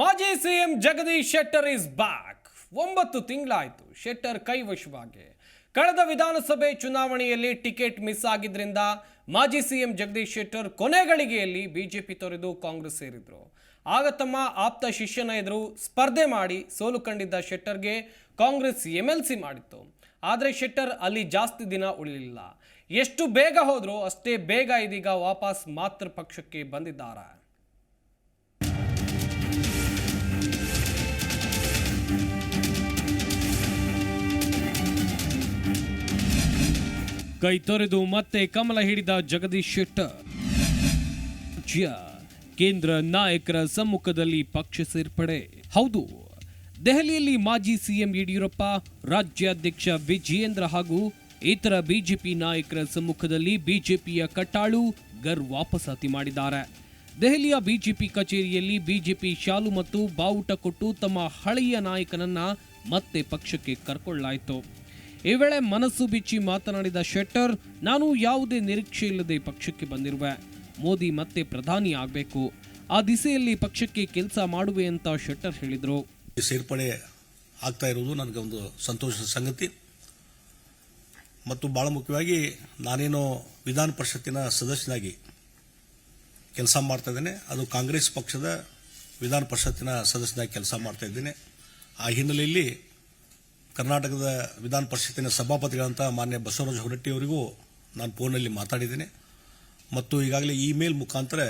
ಮಾಜಿ CM Jagadish Shettar is back. ಒಂಬತ್ತು ತಿಂಗಳಾಯಿತು ಶೆಟ್ಟರ್ ಕೈವಶವಾಗಿ. ಕಳೆದ ವಿಧಾನಸಭೆ ಚುನಾವಣೆಯಲ್ಲಿ ಟಿಕೆಟ್ ಮಿಸ್ ಆಗಿದ್ರಿಂದ ಮಾಜಿ ಸಿಎಂ ಜಗದೀಶ್ ಶೆಟ್ಟರ್ ಕೊನೆಗಳಿಗೆಯಲ್ಲಿ ಬಿಜೆಪಿ ತೊರೆದು ಕಾಂಗ್ರೆಸ್ ಸೇರಿದ್ರು. ಆಗ ತಮ್ಮ ಆಪ್ತ ಶಿಷ್ಯನ ಎದುರು ಸ್ಪರ್ಧೆ ಮಾಡಿ ಸೋಲು ಕಂಡಿದ್ದ ಶೆಟ್ಟರ್ಗೆ ಕಾಂಗ್ರೆಸ್ ಎಂ ಎಲ್ ಸಿ ಮಾಡಿತ್ತು. ಆದರೆ ಶೆಟ್ಟರ್ ಅಲ್ಲಿ ಜಾಸ್ತಿ ದಿನ ಉಳಿಲಿಲ್ಲ. ಎಷ್ಟು ಬೇಗ ಹೋದರೂ ಅಷ್ಟೇ ಬೇಗ ಇದೀಗ ವಾಪಸ್ ಮಾತೃ ಪಕ್ಷಕ್ಕೆ ಬಂದಿದ್ದಾರೆ. ಕೈ ತೊರೆದು ಮತ್ತೆ ಕಮಲ ಹಿಡಿದ ಜಗದೀಶ್ ಶೆಟ್ಟರ್. ಕೇಂದ್ರ ನಾಯಕರ ಸಮ್ಮುಖದಲ್ಲಿ ಪಕ್ಷ ಸೇರ್ಪಡೆ. ಹೌದು, ದೆಹಲಿಯಲ್ಲಿ ಮಾಜಿ ಸಿಎಂ ಯಡಿಯೂರಪ್ಪ, ರಾಜ್ಯಾಧ್ಯಕ್ಷ ವಿಜಯೇಂದ್ರ ಹಾಗೂ ಇತರ ಬಿಜೆಪಿ ನಾಯಕರ ಸಮ್ಮುಖದಲ್ಲಿ ಬಿಜೆಪಿಯ ಕಟ್ಟಾಳು ಗರ್ ವಾಪಸಾತಿ ಮಾಡಿದ್ದಾರೆ. ದೆಹಲಿಯ ಬಿಜೆಪಿ ಕಚೇರಿಯಲ್ಲಿ ಬಿಜೆಪಿ ಶಾಲು ಮತ್ತು ಬಾವುಟ ಕೊಟ್ಟು ತಮ್ಮ ಹಳೆಯ ನಾಯಕನನ್ನ ಮತ್ತೆ ಪಕ್ಷಕ್ಕೆ ಕರ್ಕೊಳ್ಳಾಯಿತು. ಈ ವೇಳೆ ಮನಸ್ಸು ಬಿಚ್ಚಿ ಮಾತನಾಡಿದ ಶೆಟ್ಟರ್, ನಾನು ಯಾವುದೇ ನಿರೀಕ್ಷೆ ಇಲ್ಲದೆ ಪಕ್ಷಕ್ಕೆ ಬಂದಿರುವೆ. ಮೋದಿ ಮತ್ತೆ ಪ್ರಧಾನಿ ಆಗಬೇಕು. ಆ ದಿಸೆಯಲ್ಲಿ ಪಕ್ಷಕ್ಕೆ ಕೆಲಸ ಮಾಡುವೆ ಅಂತ ಶೆಟ್ಟರ್ ಹೇಳಿದರು. ಸೇರ್ಪಡೆ ಆಗ್ತಾ ಇರುವುದು ಒಂದು ಸಂತೋಷದ ಸಂಗತಿ. ಮತ್ತು ಬಹಳ ಮುಖ್ಯವಾಗಿ ನಾನೇನು ವಿಧಾನ ಪರಿಷತ್ತಿನ ಸದಸ್ಯನಾಗಿ ಕೆಲಸ ಮಾಡ್ತಾ ಇದ್ದೇನೆ. ಅದು ಕಾಂಗ್ರೆಸ್ ಪಕ್ಷದ ವಿಧಾನ ಪರಿಷತ್ತಿನ ಸದಸ್ಯನಾಗಿ ಕೆಲಸ ಮಾಡ್ತಾ ಇದ್ದೇನೆ. ಆ ಹಿನ್ನೆಲೆಯಲ್ಲಿ ಕರ್ನಾಟಕದ ವಿಧಾನ ಪರಿಷತ್ತಿನ ಸಭಾಪತಿಗಳಂತ ಮಾನ್ಯ ಬಸವರಾಜ ಹೊರಟ್ಟಿಯವರಿಗೂ ನಾನು ಫೋನಲ್ಲಿ ಮಾತಾಡಿದ್ದೇನೆ. ಮತ್ತು ಈಗಾಗಲೇ ಇಮೇಲ್ ಮುಖಾಂತರ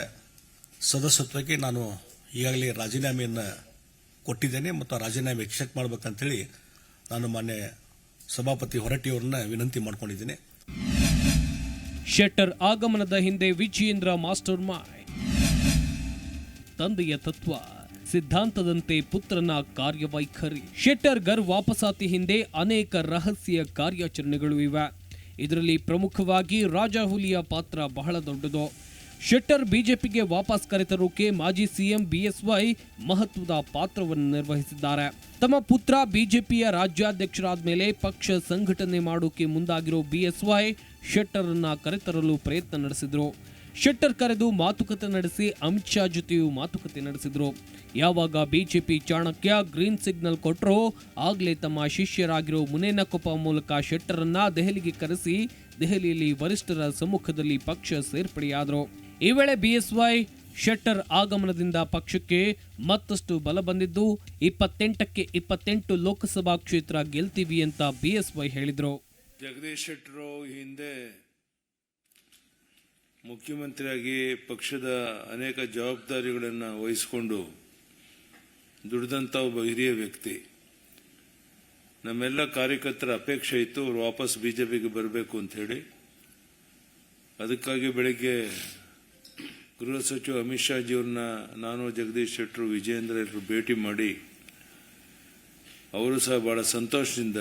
ಸದಸ್ಯತ್ವಕ್ಕೆ ನಾನು ಈಗಾಗಲೇ ರಾಜೀನಾಮೆಯನ್ನು ಕೊಟ್ಟಿದ್ದೇನೆ ಮತ್ತು ಆ ರಾಜೀನಾಮೆ ಎಕ್ಸೆಪ್ಟ್ ಮಾಡಬೇಕಂತೇಳಿ ನಾನು ಮಾನ್ಯ ಸಭಾಪತಿ ಹೊರಟ್ಟಿಯವರನ್ನ ವಿನಂತಿ ಮಾಡಿಕೊಂಡಿದ್ದೇನೆ. ಶೆಟ್ಟರ್ ಆಗಮನದ ಹಿಂದೆ ವಿಜಯೇಂದ್ರ ಮಾಸ್ಟರ್ ಮಾಯ್ ತಂದೆಯ ತತ್ವ. ಸಿದ್ಧಾಂತದಂತೆ ಪುತ್ರನ ಕಾರ್ಯವೈಖರಿ. ಶೆಟ್ಟರ್ ಗರ್ ವಾಪಸಾತಿ ಹಿಂದೆ ಅನೇಕ ರಹಸ್ಯ ಕಾರ್ಯಾಚರಣೆಗಳು ಇವೆ. ಇದರಲ್ಲಿ ಪ್ರಮುಖವಾಗಿ ರಾಜಾಹುಲಿಯ ಪಾತ್ರ ಬಹಳ ದೊಡ್ಡದು. ಶೆಟ್ಟರ್ ಬಿಜೆಪಿಗೆ ವಾಪಸ್ ಕರೆತರೋಕೆ ಮಾಜಿ ಸಿಎಂ ಬಿಎಸ್ವೈ ಮಹತ್ವದ ಪಾತ್ರವನ್ನು ನಿರ್ವಹಿಸಿದ್ದಾರೆ. ತಮ್ಮ ಪುತ್ರ ಬಿಜೆಪಿಯ ರಾಜ್ಯಾಧ್ಯಕ್ಷರಾದ ಮೇಲೆ ಪಕ್ಷ ಸಂಘಟನೆ ಮಾಡೋಕೆ ಮುಂದಾಗಿರೋ ಬಿಎಸ್ವೈ ಶೆಟ್ಟರ್ ಅನ್ನ ಕರೆತರಲು ಪ್ರಯತ್ನ ನಡೆಸಿದ್ರು. ಶೆಟ್ಟರ್ ಕರೆದು ಮಾತುಕತೆ ನಡೆಸಿ ಅಮಿತ್ ಶಾ ಜೊತೆಯೂ ಮಾತುಕತೆ ನಡೆಸಿದರು. ಯಾವಾಗ ಬಿಜೆಪಿ ಚಾಣಕ್ಯ ಗ್ರೀನ್ ಸಿಗ್ನಲ್ ಕೊಟ್ಟರೋ ಆಗ್ಲೇ ತಮ್ಮ ಶಿಷ್ಯರಾಗಿರೋ ಮುನೇನಕೊಪ್ಪ ಮೂಲಕ ಶೆಟ್ಟರನ್ನ ದೆಹಲಿಗೆ ಕರೆಸಿ ದೆಹಲಿಯಲ್ಲಿ ವರಿಷ್ಠರ ಸಮ್ಮುಖದಲ್ಲಿ ಪಕ್ಷ ಸೇರ್ಪಡೆಯಾದರು. ಈ ವೇಳೆ ಬಿಎಸ್ವೈ ಶೆಟ್ಟರ್ ಆಗಮನದಿಂದ ಪಕ್ಷಕ್ಕೆ ಮತ್ತಷ್ಟು ಬಲ ಬಂದಿದ್ದು, ಇಪ್ಪತ್ತೆಂಟಕ್ಕೆ ಇಪ್ಪತ್ತೆಂಟು ಲೋಕಸಭಾ ಕ್ಷೇತ್ರ ಗೆಲ್ತೀವಿ ಅಂತ ಬಿಎಸ್ವೈ ಹೇಳಿದರು. ಜಗದೀಶ್ ಶೆಟ್ಟರು ಹಿಂದೆ ಮುಖ್ಯಮಂತ್ರಿಯಾಗಿ ಪಕ್ಷದ ಅನೇಕ ಜವಾಬ್ದಾರಿಗಳನ್ನು ವಹಿಸಿಕೊಂಡು ದುಡಿದಂಥ ಒಬ್ಬ ಹಿರಿಯ ವ್ಯಕ್ತಿ. ನಮ್ಮೆಲ್ಲ ಕಾರ್ಯಕರ್ತರ ಅಪೇಕ್ಷೆ ಇತ್ತು, ಅವರು ವಾಪಸ್ ಬಿಜೆಪಿಗೆ ಬರಬೇಕು ಅಂತ ಹೇಳಿ. ಅದಕ್ಕಾಗಿ ಬೆಳಗ್ಗೆ ಗೃಹ ಸಚಿವ ಅಮಿತ್ ಶಾ ಜಿಯವ್ರನ್ನ ನಾನು, ಜಗದೀಶ್ ಶೆಟ್ಟರು, ವಿಜಯೇಂದ್ರ ಎಲ್ಲರೂ ಭೇಟಿ ಮಾಡಿ, ಅವರು ಸಹ ಬಹಳ ಸಂತೋಷದಿಂದ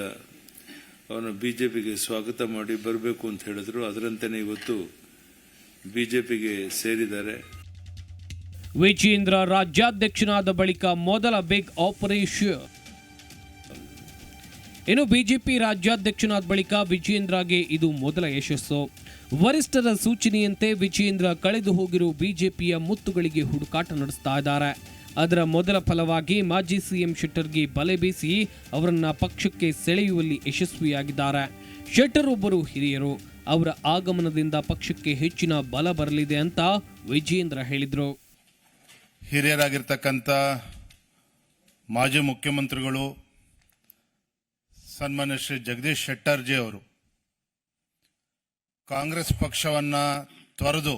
ಅವನ ಬಿಜೆಪಿಗೆ ಸ್ವಾಗತ ಮಾಡಿ ಬರಬೇಕು ಅಂತ ಹೇಳಿದ್ರು. ಅದರಂತೆಯೇ ಇವತ್ತು ಬಿಜೆಪಿಗೆ ಸೇರಿದ್ದಾರೆ. ವಿಜೇಂದ್ರ ರಾಜ್ಯಾಧ್ಯಕ್ಷನಾದ ಬಳಿಕ ಮೊದಲ ಬಿಗ್ ಆಪರೇಷನ್. ಇನ್ನು ಬಿಜೆಪಿ ರಾಜ್ಯಾಧ್ಯಕ್ಷನಾದ ಬಳಿಕ ವಿಜೇಂದ್ರಗೆ ಇದು ಮೊದಲ ಯಶಸ್ಸು. ವರಿಷ್ಠರ ಸೂಚನೆಯಂತೆ ವಿಜೇಂದ್ರ ಕಳೆದು ಹೋಗಿರುವ ಬಿಜೆಪಿಯ ಮುತ್ತುಗಳಿಗೆ ಹುಡುಕಾಟ ನಡೆಸ್ತಾ ಇದ್ದಾರೆ. ಅದರ ಮೊದಲ ಫಲವಾಗಿ ಮಾಜಿ ಸಿಎಂ ಶೆಟ್ಟರ್ಗೆ ಬಲೆ ಬೀಸಿ ಅವರನ್ನ ಪಕ್ಷಕ್ಕೆ ಸೆಳೆಯುವಲ್ಲಿ ಯಶಸ್ವಿಯಾಗಿದ್ದಾರೆ. ಶೆಟ್ಟರ್ ಒಬ್ಬರು ಹಿರಿಯರು. ಅವರ ಆಗಮನದಿಂದ ಪಕ್ಷಕ್ಕೆ ಹೆಚ್ಚಿನ ಬಲ ಬರಲಿದೆ ಅಂತ ವಿಜಯೇಂದ್ರ ಹೇಳಿದರು. ಹಿರಿಯರಾಗಿರ್ತಕ್ಕಂಥ ಮಾಜಿ ಮುಖ್ಯಮಂತ್ರಿಗಳು ಸನ್ಮಾನ್ಯ ಶ್ರೀ ಜಗದೀಶ್ ಶೆಟ್ಟರ್ಜಿ ಅವರು ಕಾಂಗ್ರೆಸ್ ಪಕ್ಷವನ್ನ ತೊರೆದು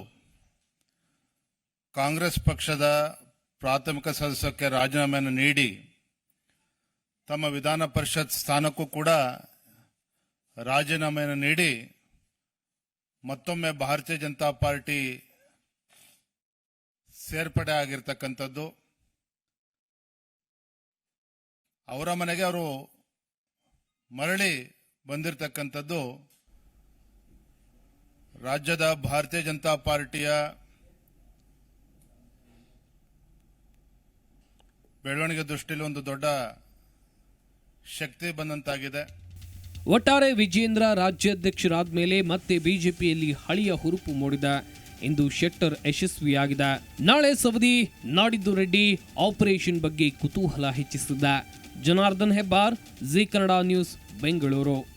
ಕಾಂಗ್ರೆಸ್ ಪಕ್ಷದ ಪ್ರಾಥಮಿಕ ಸದಸ್ಯಕ್ಕೆ ರಾಜೀನಾಮೆಯನ್ನು ನೀಡಿ ತಮ್ಮ ವಿಧಾನ ಪರಿಷತ್ ಸ್ಥಾನಕ್ಕೂ ಕೂಡ ರಾಜೀನಾಮೆಯನ್ನು ನೀಡಿ ಮತ್ತೊಮ್ಮೆ ಭಾರತೀಯ ಜನತಾ ಪಾರ್ಟಿ ಸೇರ್ಪಡೆ ಆಗಿರ್ತಕ್ಕಂಥದ್ದು. ಅವರ ಮನೆಗೆ ಅವರು ಮರಳಿ ಬಂದಿರತಕ್ಕಂಥದ್ದು. ರಾಜ್ಯದ ಭಾರತೀಯ ಜನತಾ ಪಾರ್ಟಿಯ ಬೆಳವಣಿಗೆ ದೃಷ್ಟಿಯಲ್ಲಿ ಒಂದು ದೊಡ್ಡ ಶಕ್ತಿ ಬಂದಂತಾಗಿದೆ. ಒಟ್ಟಾರೆ ವಿಜೇಂದ್ರ ರಾಜ್ಯಾಧ್ಯಕ್ಷರಾದ ಮೇಲೆ ಮತ್ತೆ ಬಿಜೆಪಿಯಲ್ಲಿ ಹಳೆಯ ಹುರುಪು ಮೂಡಿದ ಎಂದು ಶೆಟ್ಟರ್ ಯಶಸ್ವಿಯಾಗಿದ. ನಾಳೆ ಸವದಿ ನಾಡಿದ್ದು ರೆಡ್ಡಿ ಆಪರೇಷನ್ ಬಗ್ಗೆ ಕುತೂಹಲ ಹೆಚ್ಚಿಸಿದ. Janardhan Hebbar, Zee Kannada news, Bengaluru.